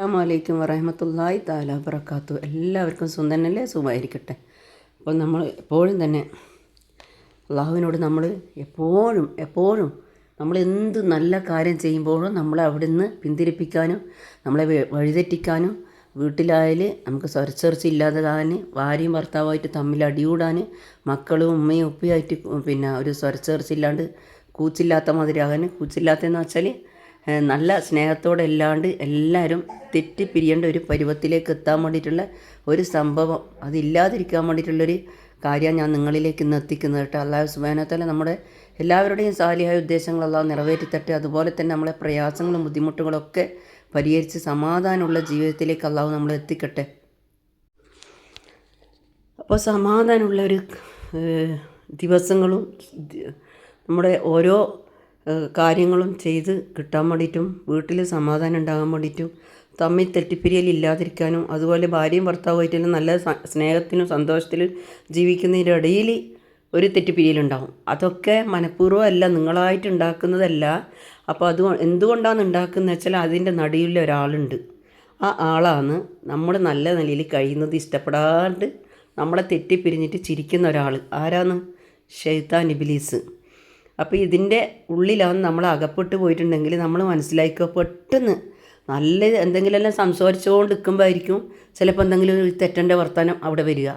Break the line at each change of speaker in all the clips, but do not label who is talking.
അസ്സാമലൈക്കും വറഹമത്തല്ലായി താല വബർക്കാത്തു എല്ലാവർക്കും സുന്ദരനല്ലേ സുഖമായിരിക്കട്ടെ. അപ്പോൾ നമ്മൾ എപ്പോഴും തന്നെ അള്ളാഹുവിനോട് നമ്മൾ എപ്പോഴും എപ്പോഴും നമ്മൾ എന്ത് നല്ല കാര്യം ചെയ്യുമ്പോഴും നമ്മളെ അവിടെ നിന്ന് പിന്തിരിപ്പിക്കാനും നമ്മളെ വഴിതെറ്റിക്കാനും വീട്ടിലായാൽ നമുക്ക് സ്വരച്ചേർച്ച തന്നെ ഭാര്യയും ഭർത്താവുമായിട്ട് തമ്മിൽ അടികൂടാൻ മക്കളും ഉമ്മയും ഉപ്പയായിട്ട് പിന്നെ ഒരു സ്വരച്ചേർച്ച ഇല്ലാണ്ട് കൂച്ചില്ലാത്ത മാതിരിയാകാൻ കൂച്ചില്ലാത്തതെന്ന് വെച്ചാൽ നല്ല സ്നേഹത്തോടെ അല്ലാണ്ട് എല്ലാവരും തെറ്റിപ്പിരിയേണ്ട ഒരു പരുവത്തിലേക്ക് എത്താൻ വേണ്ടിയിട്ടുള്ള ഒരു സംഭവം. അതില്ലാതിരിക്കാൻ വേണ്ടിയിട്ടുള്ളൊരു കാര്യം ഞാൻ നിങ്ങളിലേക്ക് ഇന്ന് എത്തിക്കുന്നത് കേട്ടോ. അള്ളാഹു സുബാനത്തല നമ്മുടെ എല്ലാവരുടെയും സാലിഹായ ഉദ്ദേശങ്ങൾ അള്ളാഹു നിറവേറ്റിത്തട്ടെ. അതുപോലെ തന്നെ നമ്മളെ പ്രയാസങ്ങളും ബുദ്ധിമുട്ടുകളൊക്കെ പരിഹരിച്ച് സമാധാനമുള്ള ജീവിതത്തിലേക്ക് അള്ളാഹു നമ്മളെ എത്തിക്കട്ടെ. അപ്പോൾ സമാധാനമുള്ള ഒരു ദിവസങ്ങളും നമ്മുടെ ഓരോ കാര്യങ്ങളും ചെയ്ത് കിട്ടാൻ വേണ്ടിയിട്ടും വീട്ടിൽ സമാധാനം ഉണ്ടാകാൻ വേണ്ടിയിട്ടും തമ്മിൽ തെറ്റിപ്പിരിയൽ ഇല്ലാതിരിക്കാനും അതുപോലെ ഭാര്യയും ഭർത്താവുമായിട്ടുള്ള നല്ല സ്നേഹത്തിനും സന്തോഷത്തിലും ജീവിക്കുന്നതിന്റെ ഇടയിൽ ഒരു തെറ്റിപ്പിരിയലുണ്ടാവും അതൊക്കെ മനഃപൂർവം അല്ല നിങ്ങളായിട്ട് ഉണ്ടാക്കുന്നതല്ല. അപ്പോൾ അത് എന്തുകൊണ്ടാണ് ഉണ്ടാക്കുന്നത് വെച്ചാൽ അതിന്റെ നടുവിൽ ഒരാളുണ്ട്. ആ ആളാണ് നമ്മൾ നല്ല നിലയിൽ കഴിയുന്നത് ഇഷ്ടപ്പെടാണ്ട് നമ്മളെ തെറ്റിപ്പിരിഞ്ഞിട്ട് ചിരിക്കുന്ന ഒരാൾ ആരാണ്? ഷെയ്ത്താൻ ഇബിലീസ്. അപ്പോൾ ഇതിന്റെ ഉള്ളിലാണ് നമ്മൾ അകപ്പെട്ട് പോയിട്ടുണ്ടെങ്കിൽ നമ്മൾ മനസ്സിലാക്കുക പെട്ടെന്ന് നല്ല എന്തെങ്കിലുമെല്ലാം സംസാരിച്ചുകൊണ്ട് നിൽക്കുമ്പോഴായിരിക്കും ചിലപ്പോൾ എന്തെങ്കിലും ഒരു തെറ്റന്റെ വർത്തമാനം അവിടെ വരിക.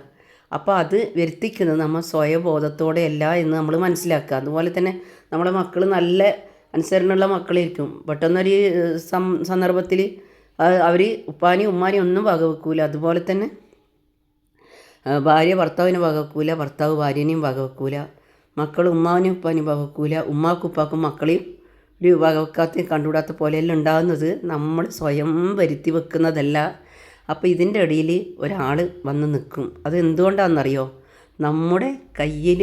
അപ്പോൾ അത് വരുത്തിക്കുന്നത് നമ്മൾ സ്വയബോധത്തോടെ അല്ല എന്ന് നമ്മൾ മനസ്സിലാക്കുക. അതുപോലെ തന്നെ നമ്മുടെ മക്കൾ നല്ല അനുസരണമുള്ള മക്കളായിരിക്കും. പെട്ടെന്നൊരു സം സന്ദർഭത്തിൽ അവർ ഉപ്പാനെയും ഉമ്മാനെയും ഒന്നും വകവെക്കൂല. അതുപോലെ തന്നെ ഭാര്യ ഭർത്താവിനെ വകവെക്കൂല ഭർത്താവ് ഭാര്യനെയും വകവെക്കൂല. മക്കൾ ഉമ്മാവിനും ഉപ്പാനും വകക്കൂല. ഉമ്മാക്കും ഉപ്പാക്കും മക്കളെയും ഒരു വകവെക്കാത്ത കണ്ടുകൂടാത്ത പോലെയെല്ലാം ഉണ്ടാകുന്നത്. നമ്മൾ സ്വയം വരുത്തി വെക്കുന്നതല്ല. അപ്പോൾ ഇതിന്റെ ഇടയിൽ ഒരാൾ വന്ന് നിൽക്കും. അത് എന്തുകൊണ്ടാണെന്നറിയോ? നമ്മുടെ കയ്യിൽ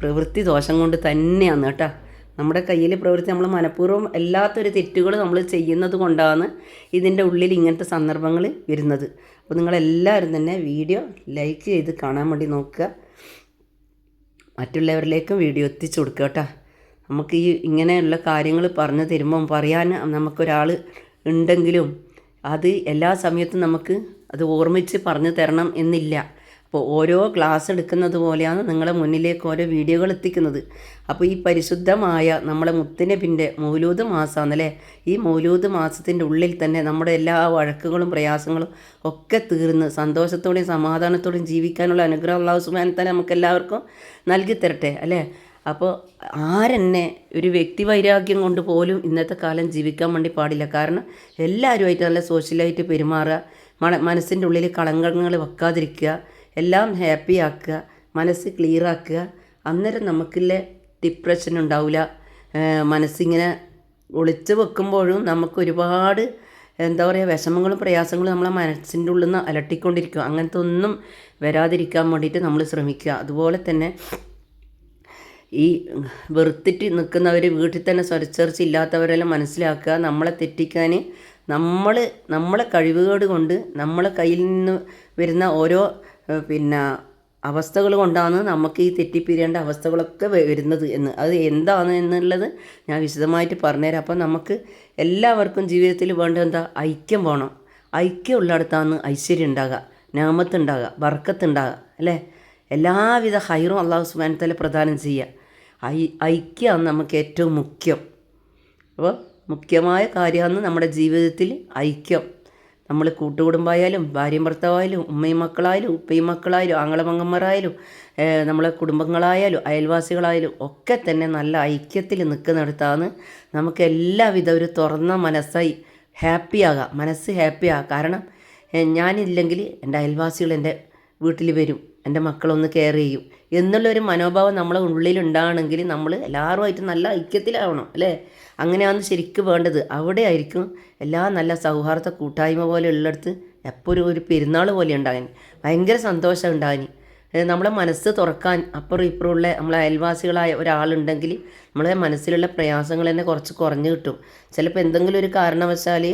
പ്രവൃത്തി ദോഷം കൊണ്ട് തന്നെയാണ് കേട്ടോ. നമ്മുടെ കയ്യിൽ പ്രവൃത്തി നമ്മൾ മനഃപൂർവം അല്ലാത്തൊരു തെറ്റുകൾ നമ്മൾ ചെയ്യുന്നത് കൊണ്ടാണ് ഇതിന്റെ ഉള്ളിൽ ഇങ്ങനത്തെ സന്ദർഭങ്ങൾ വരുന്നത്. അപ്പോൾ നിങ്ങളെല്ലാവരും തന്നെ വീഡിയോ ലൈക്ക് ചെയ്ത് കാണാൻ വേണ്ടി നോക്കുക. മറ്റുള്ളവരിലേക്കും വീഡിയോ എത്തിച്ചു കൊടുക്കുക കേട്ടോ. നമുക്ക് ഈ ഇങ്ങനെയുള്ള കാര്യങ്ങൾ പറഞ്ഞു തരുമ്പം പറയാൻ നമുക്കൊരാൾ ഉണ്ടെങ്കിലും അത് എല്ലാ സമയത്തും നമുക്ക് അത് ഓർമ്മിച്ച് പറഞ്ഞു തരണം എന്നില്ല. അപ്പോൾ ഓരോ ക്ലാസ് എടുക്കുന്നത് പോലെയാണ് നിങ്ങളെ മുന്നിലേക്ക് ഓരോ വീഡിയോകൾ എത്തിക്കുന്നത്. അപ്പോൾ ഈ പരിശുദ്ധമായ നമ്മളെ മുത്തിനബിന്റെ മൗലൂദ് മാസമാണല്ലേ ഈ മൗലൂദ് മാസത്തിന്റെ ഉള്ളിൽ തന്നെ നമ്മുടെ എല്ലാ വഴക്കുകളും പ്രയാസങ്ങളും ഒക്കെ തീർന്ന് സന്തോഷത്തോടെയും സമാധാനത്തോടെയും ജീവിക്കാനുള്ള അനുഗ്രഹം അള്ളാഹു സുബാൻ തന്നെ നമുക്ക് എല്ലാവർക്കും അല്ലേ? അപ്പോൾ ആരെന്നെ ഒരു വ്യക്തി വൈരാഗ്യം കൊണ്ട് പോലും ഇന്നത്തെ കാലം ജീവിക്കാൻ വേണ്ടി പാടില്ല. കാരണം എല്ലാവരുമായിട്ട് നല്ല സോഷ്യലായിട്ട് പെരുമാറുക മന മനസ്സിന്റെ ഉള്ളിൽ കളങ്കങ്ങൾ വെക്കാതിരിക്കുക എല്ലാം ഹാപ്പി ആക്കുക മനസ്സ് ക്ലിയർ ആക്കുക. അന്നേരം നമുക്കില്ലേ ഡിപ്രഷൻ ഉണ്ടാവില്ല മനസ്സിങ്ങനെ ഒളിച്ചു വെക്കുമ്പോഴും നമുക്ക് ഒരുപാട് എന്താ പറയുക വിഷമങ്ങളും പ്രയാസങ്ങളും നമ്മളെ മനസ്സിന്റെ ഉള്ളിൽ നിന്ന് അലട്ടിക്കൊണ്ടിരിക്കും. അങ്ങനത്തെ ഒന്നും വരാതിരിക്കാൻ വേണ്ടിയിട്ട് നമ്മൾ ശ്രമിക്കുക. അതുപോലെ തന്നെ ഈ വെറുത്തിട്ട് നിൽക്കുന്നവർ വീട്ടിൽ തന്നെ സ്വരച്ചേർച്ച ഇല്ലാത്തവരെല്ലാം മനസ്സിലാക്കുക. നമ്മളെ തെറ്റിക്കാൻ നമ്മൾ നമ്മളെ കഴിവുകേട് കൊണ്ട് നമ്മളെ കയ്യിൽ നിന്ന് വരുന്ന ഓരോ പിന്നെ അവസ്ഥകൾ കൊണ്ടാണ് നമുക്ക് ഈ തെറ്റിപ്പിരിയേണ്ട അവസ്ഥകളൊക്കെ വരുന്നത് എന്ന്. അത് എന്താണ് എന്നുള്ളത് ഞാൻ വിശദമായിട്ട് പറഞ്ഞുതരാം. അപ്പം നമുക്ക് എല്ലാവർക്കും ജീവിതത്തിൽ വേണ്ട എന്താ? ഐക്യം വേണം. ഐക്യം ഉള്ളിടത്താണ് ഐശ്വര്യം ഉണ്ടാകുക. നാമത്തുണ്ടാകുക വർക്കത്തുണ്ടാകുക അല്ലേ? എല്ലാവിധ ഹൈറും അള്ളാഹു സുബാനത്തല പ്രദാനം ചെയ്യുക. ഐ ഐക്യമാണ് നമുക്ക് ഏറ്റവും മുഖ്യം. അപ്പോൾ മുഖ്യമായ കാര്യമാണ് നമ്മുടെ ജീവിതത്തിൽ ഐക്യം. നമ്മൾ കൂട്ടുകുടുംബമായാലും ഭാര്യയും ഭർത്താവായാലും ഉമ്മയും മക്കളായാലും ഉപ്പയും മക്കളായാലും ആങ്ങളമങ്ങന്മാരായാലും ഏഹ് നമ്മളെ കുടുംബങ്ങളായാലും അയൽവാസികളായാലും ഒക്കെ തന്നെ നല്ല ഐക്യത്തിൽ നിൽക്കുന്നിടത്താണ് നമുക്ക് എല്ലാവിധ ഒരു തുറന്ന മനസ്സായി ഹാപ്പിയാകാം മനസ്സ് ഹാപ്പിയാകാം. കാരണം ഞാനില്ലെങ്കിൽ എന്റെ അയൽവാസികൾ എന്റെ വീട്ടിൽ വരും. എന്റെ മക്കളൊന്ന് കെയർ ചെയ്യും. എന്നുള്ളൊരു മനോഭാവം നമ്മളെ ഉള്ളിലുണ്ടാണെങ്കിൽ നമ്മൾ എല്ലാവരുമായിട്ട് നല്ല ഐക്യത്തിലാവണം അല്ലേ? അങ്ങനെയാണ് ശരിക്കും വേണ്ടത്. അവിടെ ആയിരിക്കും എല്ലാ നല്ല സൗഹാർദ്ദ കൂട്ടായ്മ പോലെ ഉള്ളിടത്ത് എപ്പോഴും ഒരു പെരുന്നാൾ പോലെ ഉണ്ടാകാൻ. ഭയങ്കര സന്തോഷം ഉണ്ടാകാൻ. നമ്മളെ മനസ്സ് തുറക്കാൻ അപ്പുറം ഇപ്പുറമുള്ള നമ്മളെ അയൽവാസികളായ ഒരാളുണ്ടെങ്കിൽ നമ്മളെ മനസ്സിലുള്ള പ്രയാസങ്ങൾ തന്നെ കുറച്ച് കുറഞ്ഞു കിട്ടും. ചിലപ്പോൾ എന്തെങ്കിലും ഒരു കാരണവശാൽ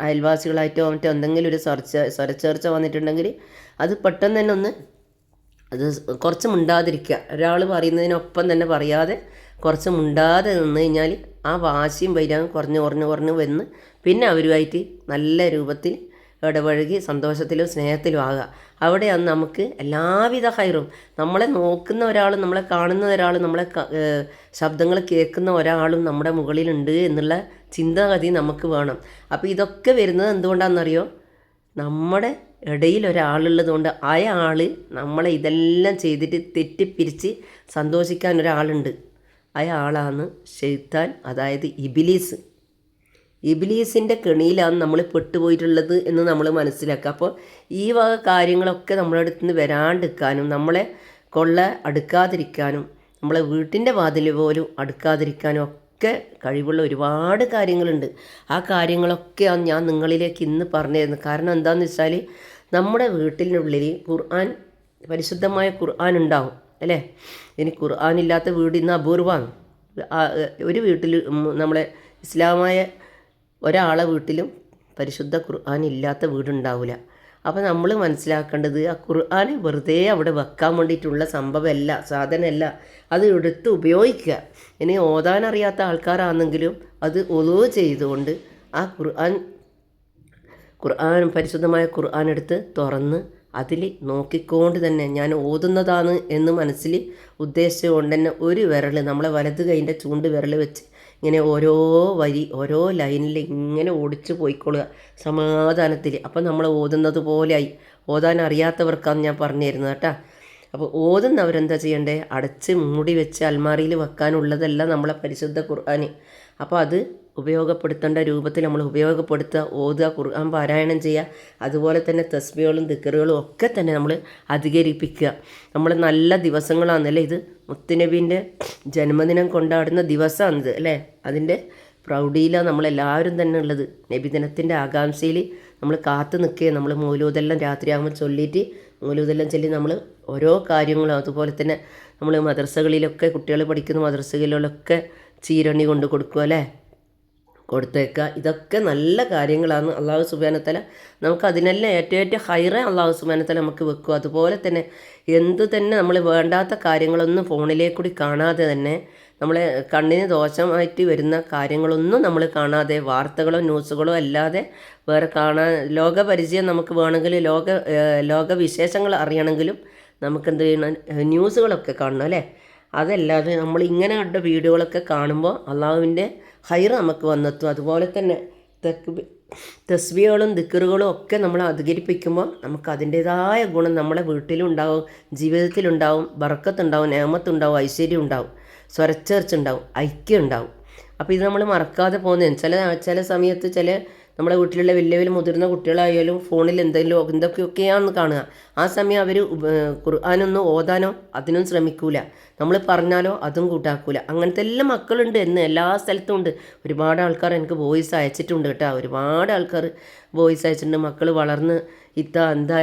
അയൽവാസികളായിട്ടോ മറ്റോ എന്തെങ്കിലും ഒരു സ്വരച്ച സ്വരച്ചേർച്ച വന്നിട്ടുണ്ടെങ്കിൽ അത് പെട്ടെന്ന് തന്നെ ഒന്ന് അത് കുറച്ച് മിണ്ടാതിരിക്കുക. ഒരാൾ പറയുന്നതിനൊപ്പം തന്നെ പറയാതെ കുറച്ച് മിണ്ടാതെ നിന്ന് കഴിഞ്ഞാൽ
ആ വാശിയും വൈരാഗം കുറഞ്ഞ് കുറഞ്ഞ് കുറഞ്ഞ് വന്ന് പിന്നെ അവരുമായിട്ട് നല്ല രൂപത്തിൽ ഇടപഴകി സന്തോഷത്തിലും സ്നേഹത്തിലും ആകുക അവിടെയാണ് നമുക്ക് എല്ലാവിധ ഹൈറും. നമ്മളെ നോക്കുന്ന ഒരാളും നമ്മളെ കാണുന്ന ഒരാളും നമ്മളെ ശബ്ദങ്ങൾ കേൾക്കുന്ന ഒരാളും നമ്മുടെ മുകളിലുണ്ട് എന്നുള്ള ചിന്താഗതി നമുക്ക് വേണം. അപ്പോൾ ഇതൊക്കെ വരുന്നത് എന്തുകൊണ്ടാണെന്നറിയോ? നമ്മുടെ ഇടയിൽ ഒരാളുള്ളത് കൊണ്ട് അയാൾ നമ്മളെ ഇതെല്ലാം ചെയ്തിട്ട് തെറ്റിപ്പിരിച്ച് സന്തോഷിക്കാൻ ഒരാളുണ്ട്. അയാളാണ് ഷെയ്ത്താൻ അതായത് ഇബിലീസ്. ഇബിലീസിന്റെ കെണിയിലാണ് നമ്മൾ പെട്ടുപോയിട്ടുള്ളത് എന്ന് നമ്മൾ മനസ്സിലാക്കുക. അപ്പോൾ ഈ വക കാര്യങ്ങളൊക്കെ നമ്മുടെ അടുത്ത് നിന്ന് വരാണ്ടിരിക്കാനും നമ്മളെ കൊള്ള അടുക്കാതിരിക്കാനും നമ്മളെ വീട്ടിന്റെ വാതിൽ പോലും അടുക്കാതിരിക്കാനും ഒക്കെ കഴിവുള്ള ഒരുപാട് കാര്യങ്ങളുണ്ട്. ആ കാര്യങ്ങളൊക്കെയാണ് ഞാൻ നിങ്ങളിലേക്ക് ഇന്ന് പറഞ്ഞു തരുന്നത്. കാരണം എന്താണെന്ന് വെച്ചാൽ നമ്മുടെ വീട്ടിനുള്ളിൽ ഖുർആൻ പരിശുദ്ധമായ ഖുർആൻ ഉണ്ടാവും അല്ലേ? ഇനി ഖുർആൻ ഇല്ലാത്ത വീട് ഇന്ന് അപൂർവമാണ് ഒരു വീട്ടിൽ നമ്മളെ ഇസ്ലാമായ ഒരാളെ വീട്ടിലും പരിശുദ്ധ ഖുർആൻ ഇല്ലാത്ത വീടുണ്ടാവില്ല അപ്പോൾ നമ്മൾ മനസ്സിലാക്കേണ്ടത് ആ ഖുർആൻ വെറുതെ അവിടെ വെക്കാൻ വേണ്ടിയിട്ടുള്ള സംഭവമല്ല സാധനമല്ല. അത് എടുത്ത് ഉപയോഗിക്കുക. ഇനി ഓതാനറിയാത്ത ആൾക്കാരാണെങ്കിലും അത് ഒതു ചെയ്തുകൊണ്ട് ആ ഖുർആൻ ഖുർആൻ പരിശുദ്ധമായ ഖുർആൻ എടുത്ത് തുറന്ന് അതിൽ നോക്കിക്കൊണ്ട് തന്നെ ഞാൻ ഓതുന്നതാണ് എന്ന് മനസ്സിൽ ഉദ്ദേശിച്ചുകൊണ്ട് തന്നെ ഒരു വിരൽ നമ്മളെ വലത് കൈന്റെ ചൂണ്ട് വിരൽ വെച്ച് ഇങ്ങനെ ഓരോ വരി ഓരോ ലൈനിൽ ഇങ്ങനെ ഓടിച്ച് പോയിക്കൊള്ളുക സമാധാനത്തിൽ അപ്പം നമ്മൾ ഓതുന്നത് പോലെയായി. ഓതാൻ അറിയാത്തവർക്കാണ് ഞാൻ പറഞ്ഞു തരുന്നത് കേട്ടോ. അപ്പോൾ ഓതുന്നവരെന്താ ചെയ്യണ്ടേ? അടച്ച് മൂടി വെച്ച് അൽമാറിയിൽ വെക്കാനുള്ളതല്ല നമ്മളെ പരിശുദ്ധ ഖുർആൻ അപ്പോൾ അത് ഉപയോഗപ്പെടുത്തേണ്ട രൂപത്തിൽ നമ്മൾ ഉപയോഗപ്പെടുത്തുക ഓതുക ഖുർആൻ പാരായണം ചെയ്യുക അതുപോലെ തന്നെ തസ്ബികളും ദിക്കറുകളും ഒക്കെ തന്നെ നമ്മൾ അധികരിപ്പിക്കുക. നമ്മൾ നല്ല ദിവസങ്ങളാണല്ലേ ഇത് മുത്തുനബീന്റെ ജന്മദിനം കൊണ്ടാടുന്ന ദിവസമാണിത് അല്ലേ? അതിന്റെ പ്രൗഢിയിലാണ് നമ്മളെല്ലാവരും തന്നെ ഉള്ളത്. നബിദിനത്തിന്റെ ആകാംക്ഷയിൽ നമ്മൾ കാത്തു നിൽക്കുക നമ്മൾ മൂലൂതെല്ലാം രാത്രിയാകുമ്പോൾ ചൊല്ലിയിട്ട് മൂലൂതെല്ലാം ചൊല്ലി നമ്മൾ ഓരോ കാര്യങ്ങളും അതുപോലെ തന്നെ നമ്മൾ മദ്രസകളിലൊക്കെ കുട്ടികൾ പഠിക്കുന്ന മദ്രസകളിലൊക്കെ ചീരണി കൊണ്ട് കൊടുക്കുക അല്ലേ? കൊടുത്തേക്കുക ഇതൊക്കെ നല്ല കാര്യങ്ങളാണ് അള്ളാഹു സുബാനത്തല നമുക്ക് അതിനെല്ലാം ഏറ്റവും ഏറ്റവും ഹൈറ അള്ളാഹു സുബാനത്തല നമുക്ക് വെക്കും. അതുപോലെ തന്നെ എന്ത് തന്നെ നമ്മൾ വേണ്ടാത്ത കാര്യങ്ങളൊന്നും ഫോണിലേക്കൂടി കാണാതെ തന്നെ നമ്മളെ കണ്ണിന് ദോഷമായിട്ട് വരുന്ന കാര്യങ്ങളൊന്നും നമ്മൾ കാണാതെ വാർത്തകളോ ന്യൂസുകളോ അല്ലാതെ വേറെ കാണാൻ ലോകപരിചയം നമുക്ക് വേണമെങ്കിൽ ലോക ലോകവിശേഷങ്ങൾ അറിയണമെങ്കിലും നമുക്ക് എന്ത് ചെയ്യണം? ന്യൂസുകളൊക്കെ കാണണം അല്ലേ? അതല്ലാതെ നമ്മൾ ഇങ്ങനെ കണ്ട വീഡിയോകളൊക്കെ കാണുമ്പോൾ അള്ളാഹുവിന്റെ ഹൈർ നമുക്ക് വന്നെത്തും. അതുപോലെ തന്നെ തെക്ക് തസ്ബികളും ദിക്കറുകളും ഒക്കെ നമ്മൾ അധികരിപ്പിക്കുമ്പോൾ നമുക്ക് അതിന്റേതായ ഗുണം നമ്മുടെ വീട്ടിലുണ്ടാവും ജീവിതത്തിലുണ്ടാവും ബറക്കത്തുണ്ടാവും നേമത്തുണ്ടാവും ഐശ്വര്യം ഉണ്ടാവും സ്വരച്ചേർച്ചുണ്ടാവും ഐക്യം ഉണ്ടാവും അപ്പോൾ ഇത് നമ്മൾ മറക്കാതെ പോകുന്നതാണ് ചില ചില സമയത്ത് ചില നമ്മളെ വീട്ടിലുള്ള വലിയ വലിയ മുതിർന്ന കുട്ടികളായാലും ഫോണിൽ എന്തെങ്കിലും എന്തൊക്കെയൊക്കെയാണെന്ന് കാണുക. ആ സമയം അവർ ഖുർആാനൊന്നും ഓതാനോ അതിനും ശ്രമിക്കൂല. നമ്മൾ പറഞ്ഞാലോ അതും കൂട്ടാക്കൂല. അങ്ങനത്തെ എല്ലാ മക്കളുണ്ട് എന്ന് എല്ലാ സ്ഥലത്തും ഉണ്ട്. ഒരുപാട് ആൾക്കാർ എനിക്ക് വോയിസ് അയച്ചിട്ടുണ്ട് കേട്ടോ. ഒരുപാട് ആൾക്കാർ വോയിസ് അയച്ചിട്ടുണ്ട്. മക്കൾ വളർന്ന് ഇത്ത എന്താ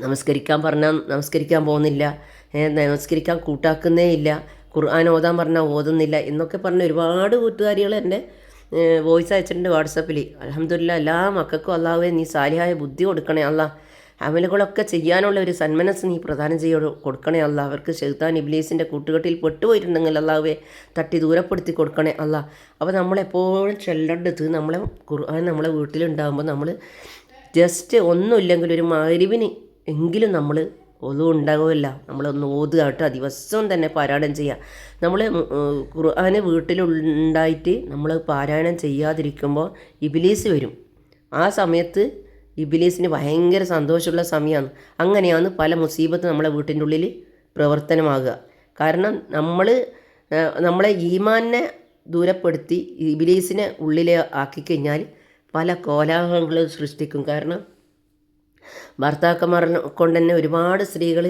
നമസ്കരിക്കാൻ പറഞ്ഞാൽ നമസ്കരിക്കാൻ പോകുന്നില്ല. നമസ്കരിക്കാൻ കൂട്ടാക്കുന്നേ ഇല്ല. ഖുർആൻ ഓതാൻ പറഞ്ഞാൽ ഓതുന്നില്ല എന്നൊക്കെ പറഞ്ഞ ഒരുപാട് കൂട്ടുകാരികൾ എന്റെ വോയിസ് അയച്ചിട്ടുണ്ട് വാട്സപ്പിൽ അലഹമില്ല എല്ലാ മക്കൾക്കും അള്ളാഹുവെ നീ സാലിഹായ ബുദ്ധി കൊടുക്കണേ അല്ല അമലുകളൊക്കെ ചെയ്യാനുള്ള ഒരു സന്മനസ് നീ പ്രദാനം ചെയ്യ കൊടുക്കണേ അല്ല അവർക്ക് ഷെയ്ത്താൻ ഇബ്ലീസിന്റെ കൂട്ടുകെട്ടിൽ പെട്ടുപോയിട്ടുണ്ടെങ്കിൽ അള്ളാഹുവെ തട്ടി ദൂരപ്പെടുത്തി കൊടുക്കണേ അല്ല അപ്പോൾ നമ്മളെപ്പോഴും ചെല്ലണ്ടത് നമ്മളെ ഖുർആൻ നമ്മളെ വീട്ടിലുണ്ടാകുമ്പോൾ നമ്മൾ ജസ്റ്റ് ഒന്നുമില്ലെങ്കിൽ ഒരു മാരിവിന് എങ്കിലും നമ്മൾ ഒന്നും ഉണ്ടാകുമല്ല നമ്മളൊന്ന് ഓതുക കേട്ടോ. ദിവസവും തന്നെ പാരായണം ചെയ്യുക നമ്മൾ ഖുർആാന് വീട്ടിലുണ്ടായിട്ട് നമ്മൾ പാരായണം ചെയ്യാതിരിക്കുമ്പോൾ ഇബിലീസ് വരും. ആ സമയത്ത് ഇബിലീസിന് ഭയങ്കര സന്തോഷമുള്ള സമയമാണ് അങ്ങനെയാണ് പല മുസീബത്ത് നമ്മളെ വീട്ടിന്റെ ഉള്ളിൽ പ്രവർത്തനമാകുക. കാരണം നമ്മൾ നമ്മളെ ഈമാനെ ദൂരപ്പെടുത്തി ഇബിലീസിനെ ഉള്ളിലെ ആക്കിക്കഴിഞ്ഞാൽ പല കോലാഹലങ്ങളും സൃഷ്ടിക്കും. കാരണം ഭർത്താക്കന്മാർ കൊണ്ട് തന്നെ ഒരുപാട് സ്ത്രീകൾ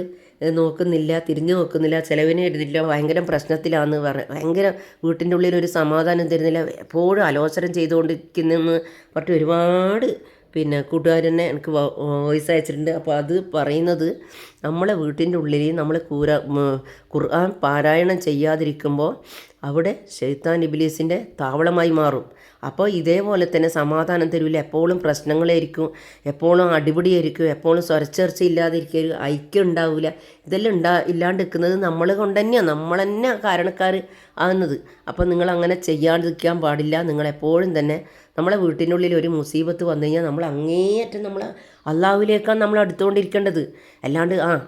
നോക്കുന്നില്ല തിരിഞ്ഞു നോക്കുന്നില്ല ചിലവിന് എഴുതില്ല ഭയങ്കര പ്രശ്നത്തിലാന്ന് പറ ഭയങ്കര വീട്ടിന്റെ ഉള്ളിൽ ഒരു സമാധാനം തരുന്നില്ല എപ്പോഴും അലോചനം ചെയ്തുകൊണ്ടിരിക്കുന്നെന്ന് പറഞ്ഞിട്ട് ഒരുപാട് പിന്നെ കൂട്ടുകാരനെ എനിക്ക് വോയിസ് അയച്ചിട്ടുണ്ട്. അപ്പോൾ അത് പറയുന്നത് നമ്മളെ വീട്ടിന്റെ ഉള്ളിൽ നമ്മൾ കൂര ഖുർആൻ പാരായണം ചെയ്യാതിരിക്കുമ്പോൾ അവിടെ ഷെയ്ത്താൻ ഇബിലീസിന്റെ താവളമായി മാറും. അപ്പോൾ ഇതേപോലെ തന്നെ സമാധാനം തരില്ല എപ്പോഴും പ്രശ്നങ്ങളായിരിക്കും. എപ്പോഴും അടിപിടിയായിരിക്കും. എപ്പോഴും സ്വരച്ചേർച്ച ഇല്ലാതിരിക്കും ഐക്യം ഉണ്ടാവില്ല ഇതെല്ലാം ഉണ്ടാ ഇല്ലാണ്ട് നിൽക്കുന്നത് നമ്മൾ കൊണ്ട് തന്നെയാണ്. നമ്മൾ തന്നെ കാരണക്കാർ ആകുന്നത് അപ്പോൾ നിങ്ങൾ അങ്ങനെ ചെയ്യാതിരിക്കാൻ പാടില്ല. നിങ്ങളെപ്പോഴും തന്നെ നമ്മളെ വീട്ടിനുള്ളിൽ ഒരു മുസീബത്ത് വന്നു കഴിഞ്ഞാൽ നമ്മൾ അങ്ങേയറ്റം നമ്മൾ അള്ളാഹുവിലേക്കാണ് നമ്മൾ അടുത്തുകൊണ്ടിരിക്കേണ്ടത്. അല്ലാണ്ട് ആ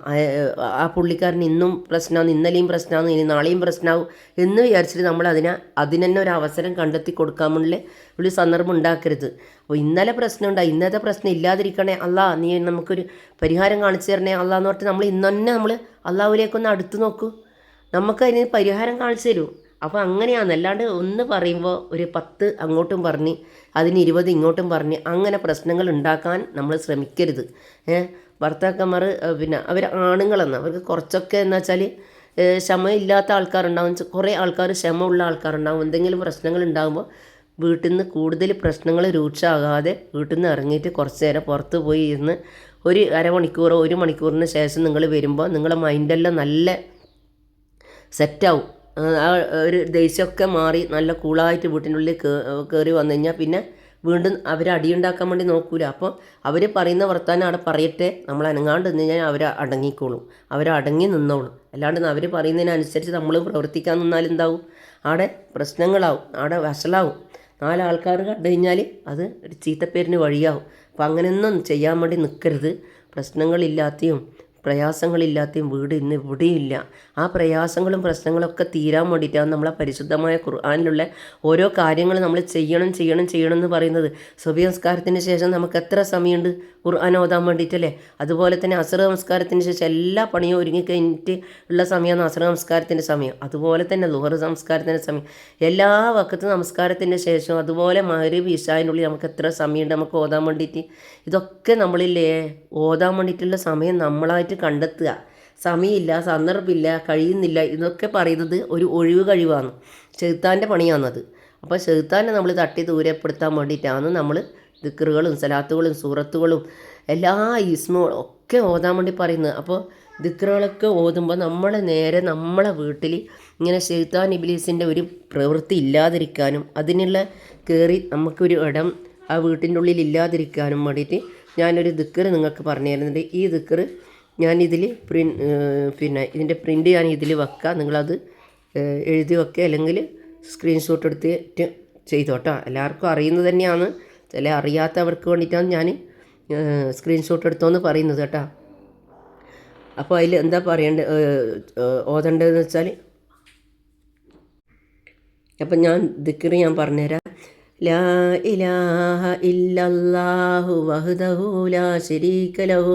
ആ- പുള്ളിക്കാരൻ ഇന്നും പ്രശ്നമാണ് ഇന്നലെയും പ്രശ്നമാണ് ഇനി നാളെയും പ്രശ്നമാവും എന്ന് വിചാരിച്ചിട്ട് നമ്മൾ അതിനെ അതിന് തന്നെ ഒരു അവസരം കണ്ടെത്തി കൊടുക്കാൻ മുന്നിൽ ഒരു സന്ദർഭം ഉണ്ടാക്കരുത്. അപ്പോൾ ഇന്നലെ പ്രശ്നമുണ്ടായി ഇന്നത്തെ പ്രശ്നം ഇല്ലാതിരിക്കണേ അല്ലാ നീ നമുക്കൊരു പരിഹാരം കാണിച്ചു തരണേ അല്ലാന്ന് പറഞ്ഞിട്ട് നമ്മൾ ഇന്ന് തന്നെ നമ്മൾ അള്ളാഹുവിലേക്കൊന്ന് അടുത്ത് നോക്കൂ. നമുക്കതിന് പരിഹാരം കാണിച്ചു തരൂ. അപ്പോൾ അങ്ങനെയാണ്. അല്ലാണ്ട് ഒന്ന് പറയുമ്പോൾ ഒരു പത്ത് അങ്ങോട്ടും പറഞ്ഞ് അതിന് ഇരുപത് ഇങ്ങോട്ടും പറഞ്ഞ് അങ്ങനെ പ്രശ്നങ്ങൾ ഉണ്ടാക്കാൻ നമ്മൾ ശ്രമിക്കരുത്. ഭർത്താക്കന്മാർ പിന്നെ അവർ ആണുങ്ങളെന്ന്. അവർക്ക് കുറച്ചൊക്കെ എന്ന് വെച്ചാൽ ക്ഷമയില്ലാത്ത ആൾക്കാരുണ്ടാവും. ചെ- കുറേ ആൾക്കാർ ക്ഷമ ഉള്ള ആൾക്കാരുണ്ടാവും. എന്തെങ്കിലും പ്രശ്നങ്ങൾ ഉണ്ടാകുമ്പോൾ വീട്ടിൽ നിന്ന് കൂടുതൽ പ്രശ്നങ്ങൾ രൂക്ഷമാകാതെ വീട്ടിൽ നിന്ന് ഇറങ്ങിയിട്ട് കുറച്ച് നേരം പുറത്ത് പോയി ഇരുന്ന് ഒരു അരമണിക്കൂറോ ഒരു മണിക്കൂറിന് ശേഷം നിങ്ങൾ വരുമ്പോൾ നിങ്ങളുടെ മൈൻഡെല്ലാം നല്ല സെറ്റാവും ആ ഒരു ദേഷ്യമൊക്കെ മാറി നല്ല കൂളായിട്ട് വീട്ടിന്റെ ഉള്ളിൽ കയറി വന്നു കഴിഞ്ഞാൽ പിന്നെ വീണ്ടും അവർ അടിയുണ്ടാക്കാൻ വേണ്ടി നോക്കൂല. അപ്പോൾ അവർ പറയുന്ന വർത്താനം അവിടെ പറയട്ടെ നമ്മൾ അനങ്ങാണ്ട് നിന്ന് കഴിഞ്ഞാൽ അവർ അടങ്ങിക്കോളും അവർ അടങ്ങി നിന്നോളും. അല്ലാണ്ട് അവർ പറയുന്നതിനനുസരിച്ച് നമ്മൾ പ്രവർത്തിക്കാൻ നിന്നാൽ എന്താവും? അവിടെ പ്രശ്നങ്ങളാവും അവിടെ വഷളാവും. നാലാൾക്കാർ കണ്ടു കഴിഞ്ഞാൽ അത് ചീത്തപ്പേരിന് വഴിയാവും. അപ്പം അങ്ങനെയൊന്നും ചെയ്യാൻ വേണ്ടി നിൽക്കരുത്. പ്രശ്നങ്ങളില്ലാത്തയും പ്രയാസങ്ങളില്ലാത്തയും വീട് ഇന്ന് ഇവിടെയില്ല. ആ പ്രയാസങ്ങളും പ്രശ്നങ്ങളൊക്കെ തീരാൻ വേണ്ടിയിട്ടാണ് നമ്മളെ പരിശുദ്ധമായ ഖുർആാനിലുള്ള ഓരോ കാര്യങ്ങൾ നമ്മൾ ചെയ്യണം ചെയ്യണം ചെയ്യണം എന്ന് പറയുന്നത്. സുബി നമസ്കാരത്തിന് ശേഷം നമുക്ക് എത്ര സമയമുണ്ട് ഖുർആൻ ഓതാൻ വേണ്ടിയിട്ടല്ലേ? അതുപോലെ തന്നെ അസുര സംസ്കാരത്തിന് ശേഷം എല്ലാ പണിയും ഒരുങ്ങി കഴിഞ്ഞിട്ട് ഉള്ള സമയമാണ് അസുര സംസ്കാരത്തിന്റെ സമയം. അതുപോലെ തന്നെ ലുഹർ സംസ്കാരത്തിന്റെ സമയം. എല്ലാ വക്കത്ത് നമസ്കാരത്തിന്റെ ശേഷം അതുപോലെ മഹരീബ് ഇഷാന്റെ ഉള്ളിൽ നമുക്ക് എത്ര സമയമുണ്ട് നമുക്ക് ഓതാൻ വേണ്ടിയിട്ട്? ഇതൊക്കെ നമ്മളില്ലേ ഓതാൻ വേണ്ടിയിട്ടുള്ള സമയം നമ്മളായിട്ട് കണ്ടെത്തുക. സമയമില്ല സന്ദർഭമില്ല കഴിയുന്നില്ല എന്നൊക്കെ പറയുന്നത് ഒരു ഒഴിവ് കഴിവാണ്. ചെറുത്താന്റെ പണിയാണത്. അപ്പോൾ ചെറുത്താനെ നമ്മൾ തട്ടി ദൂരപ്പെടുത്താൻ വേണ്ടിയിട്ടാണ് നമ്മൾ ദിക്കറുകളും സലാത്തുകളും സൂറത്തുകളും എല്ലാ ഇസ്മുകളും ഒക്കെ ഓതാൻ വേണ്ടി പറയുന്നത്. അപ്പോൾ ദിക്കറുകളൊക്കെ ഓതുമ്പോൾ നമ്മളെ നേരെ നമ്മളെ വീട്ടിൽ ഇങ്ങനെ ഷെയ്ത്താൻ ഇബിലീസിന്റെ ഒരു പ്രവൃത്തി ഇല്ലാതിരിക്കാനും അതിനുള്ള കയറി നമുക്കൊരു ഇടം ആ വീട്ടിന്റെ ഉള്ളിൽ ഇല്ലാതിരിക്കാനും വേണ്ടിയിട്ട് ഞാനൊരു ദിക്കറ് നിങ്ങൾക്ക് പറഞ്ഞു തരുന്നുണ്ട് ഈ ദിക്കറ് ഞാനിതിൽ പ്രിൻ പിന്നെ ഇതിന്റെ പ്രിന്റ് ഞാൻ ഇതിൽ വെക്കാം. നിങ്ങളത് എഴുതി വെക്കുക അല്ലെങ്കിൽ സ്ക്രീൻഷോട്ട് എടുത്തിട്ട് ചെയ്തോട്ടോ. എല്ലാവർക്കും അറിയുന്നത് തന്നെയാണ്. ചില അറിയാത്തവർക്ക് വേണ്ടിയിട്ടാണ് ഞാൻ സ്ക്രീൻഷോട്ട് എടുത്തോന്ന് പറയുന്നത് കേട്ടോ. അപ്പോൾ അതിൽ എന്താ പറയേണ്ടത് ഓതേണ്ടതെന്ന് വെച്ചാൽ അപ്പം ഞാൻ ദിക്കറ് ഞാൻ പറഞ്ഞുതരാം ലാ ഇലാഹ ഇല്ലല്ലാഹു വഹ്ദഹു ലാ ശരീക ലഹു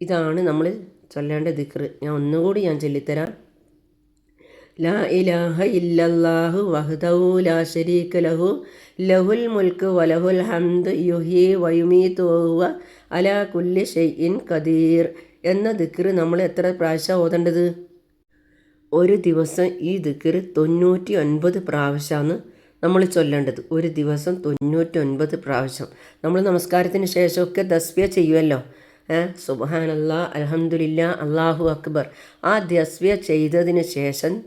ഇതാണ് നമ്മൾ ചൊല്ലേണ്ട ദിക്ർ ഞാൻ ഒന്നുകൂടി ഞാൻ ചൊല്ലിത്തരാം. ലാ ഇലാഹ ഇല്ലല്ലാഹു വഹ്ദഹു ലാ ശരീക ലഹു. ലഹുൽ മുൽക്ക് വലഹുൽ ഹംദ് യുഹി വയുമീതു വഹുവ അലാ കുല്ലി ഷൈഇൻ ഖദീർ. എന്ന ദിക്ർ നമ്മൾ എത്ര പ്രാവശ്യം ഓതേണ്ടത്? ഒരു ദിവസം ഈ ദിക്ർ തൊണ്ണൂറ്റി ഒൻപത് പ്രാവശ്യമാണ് നമ്മൾ ചൊല്ലേണ്ടത്. ഒരു ദിവസം തൊണ്ണൂറ്റി ഒൻപത് പ്രാവശ്യം. നമ്മൾ നമസ്കാരത്തിന് ശേഷമൊക്കെ ദസ്വ്യ ചെയ്യുമല്ലോ സുബാനല്ല അലഹമുല്ല അള്ളാഹു അക്ബർ. ആ ദസ്വ്യ ചെയ്തതിന് ശേഷം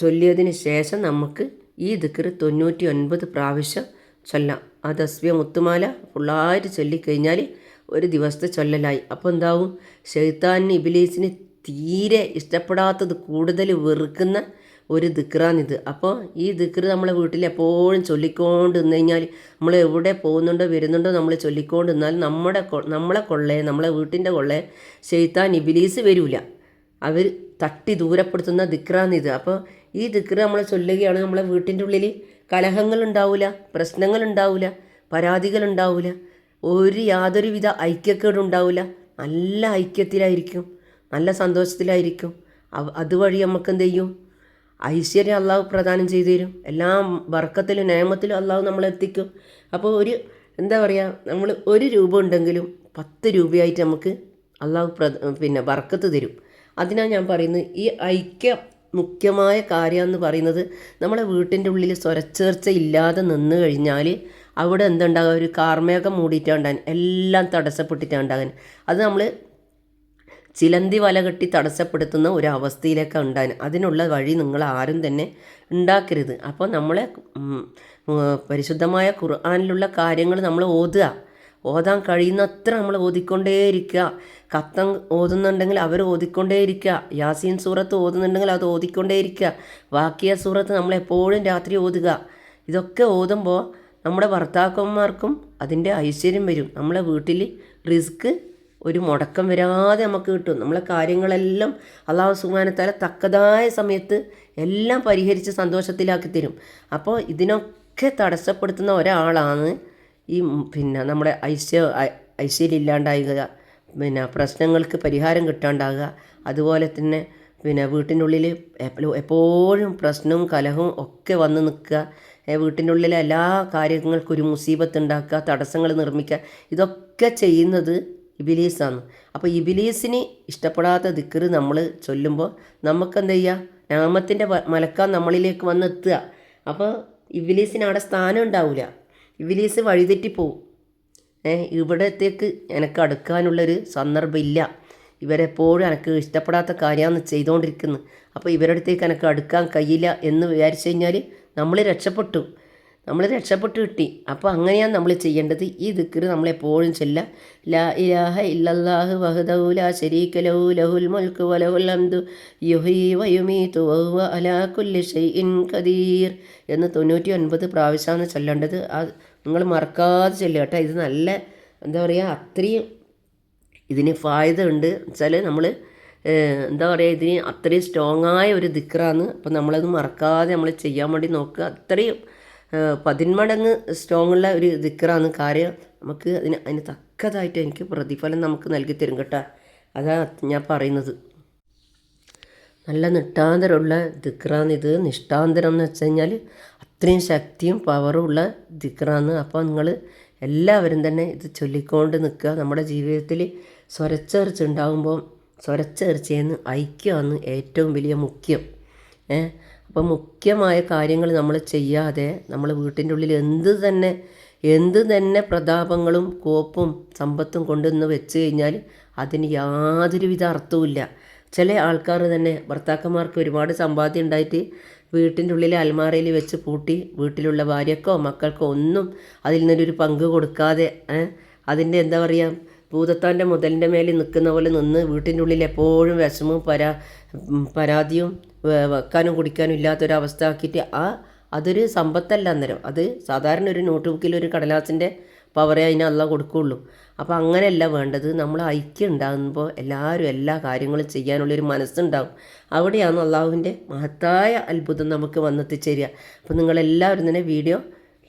ചൊല്ലിയതിന് ശേഷം നമുക്ക് ഈ ദിക്കർ തൊണ്ണൂറ്റി ഒൻപത് പ്രാവശ്യം ചൊല്ലാം. ആ ദസ്വ്യ മുത്തുമാല ഫുള്ളായിട്ട് ചൊല്ലിക്കഴിഞ്ഞാൽ ഒരു ദിവസത്തെ ചൊല്ലലായി. അപ്പോൾ എന്താവും? ഷെയ്ത്താനിന് ഇബിലീസിന് തീരെ ഇഷ്ടപ്പെടാത്തത് കൂടുതൽ വെറുക്കുന്ന ഒരു ദിക്റാണിത് അപ്പോൾ ഈ ദിക്റ് നമ്മളെ വീട്ടിൽ എപ്പോഴും ചൊല്ലിക്കൊണ്ട് നിന്ന് കഴിഞ്ഞാൽ നമ്മൾ എവിടെ പോകുന്നുണ്ടോ വരുന്നുണ്ടോ നമ്മൾ ചൊല്ലിക്കൊണ്ട് നിന്നാൽ നമ്മുടെ നമ്മളെ കൊള്ളേ നമ്മളെ വീട്ടിന്റെ കൊള്ളേ ഷെയ്ത്താൻ ഇബിലീസ് വരില്ല അവർ തട്ടി ദൂരപ്പെടുത്തുന്ന ദിക്റാണിത് അപ്പോൾ ഈ ദിക്റ് നമ്മൾ ചൊല്ലുകയാണ് നമ്മളെ വീട്ടിന്റെ ഉള്ളിൽ കലഹങ്ങൾ ഉണ്ടാവില്ല പ്രശ്നങ്ങൾ ഉണ്ടാവില്ല പരാതികൾ ഉണ്ടാവില്ല ഒരു യാതൊരുവിധ ഐക്യക്കേടും ഉണ്ടാവില്ല നല്ല ഐക്യത്തിലായിരിക്കും നല്ല സന്തോഷത്തിലായിരിക്കും. അതുവഴി നമുക്ക് എന്ത് ചെയ്യും ഐശ്വര്യം അള്ളാഹു പ്രദാനം ചെയ്തു തരും. എല്ലാ വർക്കത്തിലും നിയമത്തിലും അള്ളാഹു നമ്മളെത്തിക്കും അപ്പോൾ ഒരു എന്താ പറയുക നമ്മൾ ഒരു രൂപ ഉണ്ടെങ്കിലും പത്ത് രൂപയായിട്ട് നമുക്ക് അള്ളാഹു പിന്നെ വർക്കത്ത് തരും. അതിനാണ് ഞാൻ പറയുന്നത് ഈ ഐക്യം മുഖ്യമായ കാര്യം എന്ന് പറയുന്നത് നമ്മളെ വീട്ടിന്റെ ഉള്ളിൽ സ്വരച്ചേർച്ച ഇല്ലാതെ നിന്ന് കഴിഞ്ഞാൽ അവിടെ എന്തുണ്ടാകുക ഒരു കാർമേഘം മൂടിയിട്ടുണ്ടാകാൻ എല്ലാം തടസ്സപ്പെട്ടിട്ടുണ്ടാകാൻ അത് നമ്മൾ ചിലന്തി വല കെട്ടി തടസ്സപ്പെടുത്തുന്ന ഒരു അവസ്ഥയിലേക്ക് ഉണ്ടാൻ അതിനുള്ള വഴി നിങ്ങൾ ആരും തന്നെ ഉണ്ടാക്കരുത്. അപ്പോൾ നമ്മളെ പരിശുദ്ധമായ ഖുർആാനിലുള്ള കാര്യങ്ങൾ നമ്മൾ ഓതുക. ഓതാൻ കഴിയുന്നത്ര നമ്മൾ ഓതിക്കൊണ്ടേയിരിക്കുക. കത്തം ഓതുന്നുണ്ടെങ്കിൽ അവർ ഓതിക്കൊണ്ടേയിരിക്കുക. യാസീൻ സൂറത്ത് ഓതുന്നുണ്ടെങ്കിൽ അത് ഓതിക്കൊണ്ടേയിരിക്കുക. വാക്കിയ സൂറത്ത് നമ്മൾ എപ്പോഴും രാത്രി ഓതുക. ഇതൊക്കെ ഓതുമ്പോൾ നമ്മുടെ ഭർത്താക്കന്മാർക്കും അതിന്റെ ഐശ്വര്യം വരും. നമ്മളെ വീട്ടിൽ റിസ്ക് ഒരു മുടക്കം വരാതെ നമുക്ക് കിട്ടും. നമ്മളെ കാര്യങ്ങളെല്ലാം അള്ളാഹു സുബാനത്താല തക്കതായ സമയത്ത് എല്ലാം പരിഹരിച്ച് സന്തോഷത്തിലാക്കി തരും. അപ്പോൾ ഇതിനൊക്കെ തടസ്സപ്പെടുത്തുന്ന ഒരാളാണ് ഈ പിന്നെ നമ്മുടെ ഐശ്വ ഐ- ഐശ്വര്യം ഇല്ലാണ്ടാകുക പിന്നെ പ്രശ്നങ്ങൾക്ക് പരിഹാരം കിട്ടാണ്ടാകുക അതുപോലെ തന്നെ പിന്നെ വീട്ടിനുള്ളിൽ എപ്പോഴും പ്രശ്നവും കലഹവും ഒക്കെ വന്ന് നിൽക്കുക വീട്ടിനുള്ളിൽ എല്ലാ കാര്യങ്ങൾക്കും ഒരു മുസീബത്ത് ഉണ്ടാക്കുക തടസ്സങ്ങൾ നിർമ്മിക്കുക ഇതൊക്കെ ചെയ്യുന്നത് ഇബിലീസാണ്. അപ്പോൾ ഇബിലീസിന് ഇഷ്ടപ്പെടാത്ത ദിക്കറ് നമ്മൾ ചൊല്ലുമ്പോൾ നമുക്കെന്ത് ചെയ്യുക നാമത്തിന്റെ മലക്ക നമ്മളിലേക്ക് വന്നെത്തുക. അപ്പോൾ ഇബിലീസിന് അവിടെ സ്ഥാനം ഉണ്ടാവില്ല ഇബിലീസ് വഴിതെറ്റിപ്പോവും ഏ ഇവിടത്തേക്ക് എനിക്ക് അടുക്കാനുള്ളൊരു സന്ദർഭമില്ല. ഇവരെപ്പോഴും എനിക്ക് ഇഷ്ടപ്പെടാത്ത കാര്യമാണ് ചെയ്തുകൊണ്ടിരിക്കുന്നത് അപ്പോൾ ഇവരുടെ അടുത്തേക്ക് എനിക്ക് അടുക്കാൻ കഴിയില്ല എന്ന് വിചാരിച്ചു കഴിഞ്ഞാൽ നമ്മൾ രക്ഷപ്പെട്ടു. നമ്മൾ രക്ഷപ്പെട്ട് കിട്ടി. അപ്പോൾ അങ്ങനെയാണ് നമ്മൾ ചെയ്യേണ്ടത്. ഈ ദിക്കറ് നമ്മളെപ്പോഴും ചെല്ല. ലാ ഇലാഹ ഇല്ലല്ലാഹു വഹദഹു ലാ ശരീക ലഹു ലഹുൽ മുൽക്ക് വലഹുൽ ഹംദു. യുഹി വയുമീതു വഹുവ അലാ കുല്ലി ഷൈഇൻ ഖദീർ. എന്ന് തൊണ്ണൂറ്റി ഒൻപത് പ്രാവശ്യമാണ് ചൊല്ലേണ്ടത്. ആ നിങ്ങൾ മറക്കാതെ ചെല്ലുക കേട്ടോ. ഇത് നല്ല എന്താ പറയുക അത്രയും ഇതിന് ഫായത ഉണ്ട് വെച്ചാൽ നമ്മൾ എന്താ പറയുക ഇതിന് അത്രയും സ്ട്രോങ് ആയ ഒരു ദിക്റാണ്. അപ്പം നമ്മളത് മറക്കാതെ നമ്മൾ ചെയ്യാൻ വേണ്ടി നോക്കുക. അത്രയും പതിന്മടങ്ങ് സ്ട്രോങ് ഉള്ള ഒരു ദിക്കറാണ് കാര്യം. നമുക്ക് അതിന് അതിന് തക്കതായിട്ട് എനിക്ക് പ്രതിഫലം നമുക്ക് നൽകി തരും കേട്ടോ. അതാണ് ഞാൻ പറയുന്നത്. നല്ല നിഷ്ഠാന്തരമുള്ള ഇത് നിഷ്ടാന്തരം എന്ന് വെച്ച് കഴിഞ്ഞാൽ അത്രയും ശക്തിയും പവറും ഉള്ള ദിക്റാണ് അപ്പോൾ നിങ്ങൾ എല്ലാവരും തന്നെ ഇത് ചൊല്ലിക്കൊണ്ട് നിൽക്കുക. നമ്മുടെ ജീവിതത്തിൽ സ്വരച്ചേർച്ച ഉണ്ടാകുമ്പോൾ സ്വരച്ചേർച്ചയെന്ന് ഐക്യമാണ് ഏറ്റവും വലിയ മുഖ്യം. ഏ അപ്പോൾ മുഖ്യമായ കാര്യങ്ങൾ നമ്മൾ ചെയ്യാതെ നമ്മൾ വീട്ടിന്റെ ഉള്ളിൽ എന്ത് തന്നെ എന്ത് തന്നെ പ്രതാപങ്ങളും കോപ്പും സമ്പത്തും കൊണ്ടുവന്ന് വെച്ച് കഴിഞ്ഞാൽ അതിന് യാതൊരുവിധ അർത്ഥവുമില്ല ചില ആൾക്കാർ തന്നെ ഭർത്താക്കന്മാർക്ക് ഒരുപാട് സമ്പാദ്യം ഉണ്ടായിട്ട് വീട്ടിന്റെ ഉള്ളിലെ അൽമാരയിൽ വെച്ച് പൂട്ടി വീട്ടിലുള്ള ഭാര്യക്കോ മക്കൾക്കോ ഒന്നും അതിൽ നിന്നൊരു പങ്ക് കൊടുക്കാതെ അതിന്റെ എന്താ പറയുക ഭൂതത്താന്റെ മുതലിന്റെ മേലെ നിൽക്കുന്ന പോലെ നിന്ന് വീട്ടിന്റെ ഉള്ളിൽ എപ്പോഴും വിഷമവും പരാ പരാതിയും വെക്കാനും കുടിക്കാനും ഇല്ലാത്തൊരവസ്ഥ ആക്കിയിട്ട് ആ അതൊരു സമ്പത്തല്ല അന്നേരം. അത് സാധാരണ ഒരു നോട്ട് ബുക്കിൽ ഒരു കടലാസിന്റെ പവറേ അതിന് അല്ല കൊടുക്കുകയുള്ളൂ. അപ്പോൾ അങ്ങനെയല്ല വേണ്ടത്. നമ്മൾ ഐക്യം ഉണ്ടാകുമ്പോൾ എല്ലാവരും എല്ലാ കാര്യങ്ങളും ചെയ്യാനുള്ളൊരു മനസ്സുണ്ടാവും അവിടെയാണ് അള്ളാഹുവിന്റെ മഹത്തായ അത്ഭുതം നമുക്ക് വന്നെത്തിച്ചേരുക. അപ്പോൾ നിങ്ങളെല്ലാവരും തന്നെ വീഡിയോ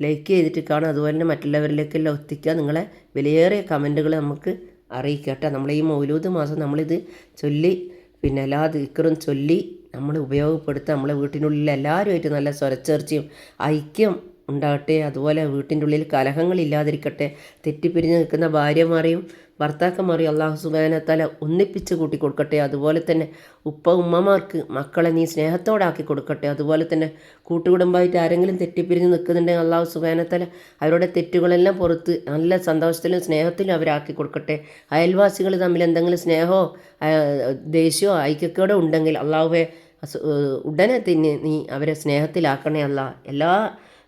ലൈക്ക് ചെയ്തിട്ട് കാണും. അതുപോലെ തന്നെ മറ്റുള്ളവരിലേക്കെല്ലാം എത്തിക്കുക. നിങ്ങളെ വിലയേറിയ കമന്റുകൾ നമുക്ക് അറിയിക്കുക കേട്ടോ നമ്മളെ ഈ മൗലൂദ് മാസം നമ്മളിത് ചൊല്ലി പിന്നെ എല്ലാ ദിക്കറും ചൊല്ലി നമ്മൾ ഉപയോഗപ്പെടുത്തുക. നമ്മളെ വീട്ടിനുള്ളിൽ എല്ലാവരുമായിട്ട് നല്ല സ്വരച്ചേർച്ചയും ഐക്യം ഉണ്ടാകട്ടെ. അതുപോലെ വീട്ടിന്റെ ഉള്ളിൽ കലഹങ്ങളില്ലാതിരിക്കട്ടെ തെറ്റിപ്പിരിഞ്ഞ് നിൽക്കുന്ന ഭാര്യമാരെയും ഭർത്താക്കന്മാരെയും അള്ളാഹു സുബാനത്താല ഒന്നിപ്പിച്ച് കൂട്ടി കൊടുക്കട്ടെ. അതുപോലെ തന്നെ ഉപ്പ ഉമ്മമാർക്ക് മക്കളെ നീ സ്നേഹത്തോടാക്കി കൊടുക്കട്ടെ. അതുപോലെ തന്നെ കൂട്ടുകുടുംബമായിട്ട് ആരെങ്കിലും തെറ്റിപ്പിരിഞ്ഞ് നിൽക്കുന്നുണ്ടെങ്കിൽ അള്ളാഹു സുബാനത്താല അവരുടെ തെറ്റുകളെല്ലാം പുറത്ത് നല്ല സന്തോഷത്തിലും സ്നേഹത്തിലും അവരാക്കി കൊടുക്കട്ടെ. അയൽവാസികൾ തമ്മിൽ എന്തെങ്കിലും സ്നേഹമോ ദേഷ്യമോ ഐക്യക്കേടോ ഉണ്ടെങ്കിൽ അള്ളാഹുവെ ഉടനെ തന്നെ നീ അവരെ സ്നേഹത്തിലാക്കണേ അല്ല എല്ലാ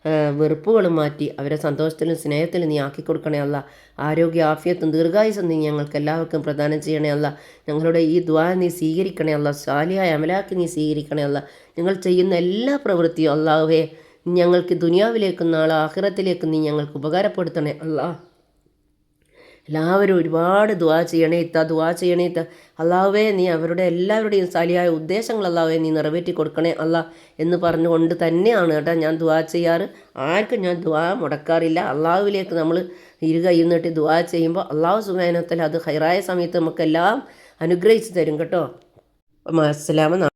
ഏഹ് വെറുപ്പുകളും മാറ്റി അവരെ സന്തോഷത്തിലും സ്നേഹത്തിലും നീ ആക്കി കൊടുക്കണേ അല്ല. ആരോഗ്യ ആഫിയത്തും ദീർഘായുസം നീ ഞങ്ങൾക്ക് എല്ലാവർക്കും പ്രദാനം ചെയ്യണേ അല്ല. ഞങ്ങളുടെ ഈ ദ്വാ നീ സ്വീകരിക്കണേ അല്ല. സാലിയായ അമലാക്കി നീ സ്വീകരിക്കണേ അല്ല. ഞങ്ങൾ ചെയ്യുന്ന എല്ലാ പ്രവൃത്തിയും അല്ലാഹുവേ ഞങ്ങൾക്ക് ദുനിയാവിലേക്കും നാളെ ആഖിറത്തിലേക്കും നീ ഞങ്ങൾക്ക് ഉപകാരപ്പെടുത്തണേ അല്ലാ. എല്ലാവരും ഒരുപാട് ദുവാ ചെയ്യണേ ഇത്ത ദുവാ ചെയ്യണേ ഇത്ത. അള്ളാഹുവേ നീ അവരുടെ എല്ലാവരുടെയും സാലിയായ ഉദ്ദേശങ്ങൾ അള്ളാഹുവേ നീ നിറവേറ്റി കൊടുക്കണേ അല്ല എന്ന് പറഞ്ഞുകൊണ്ട് തന്നെയാണ് കേട്ടോ ഞാൻ ദുവാ ചെയ്യാറ്. ആർക്കും ഞാൻ ദുവാ മുടക്കാറില്ല. അള്ളാഹുവിലേക്ക് നമ്മൾ ഇരു കൈ നീട്ടി ദുവാ ചെയ്യുമ്പോൾ അള്ളാഹു സുബാനത്തിൽ അത് ഹൈറായ സമയത്ത് നമുക്കെല്ലാം അനുഗ്രഹിച്ചു തരും കേട്ടോ. അസ്സലാമ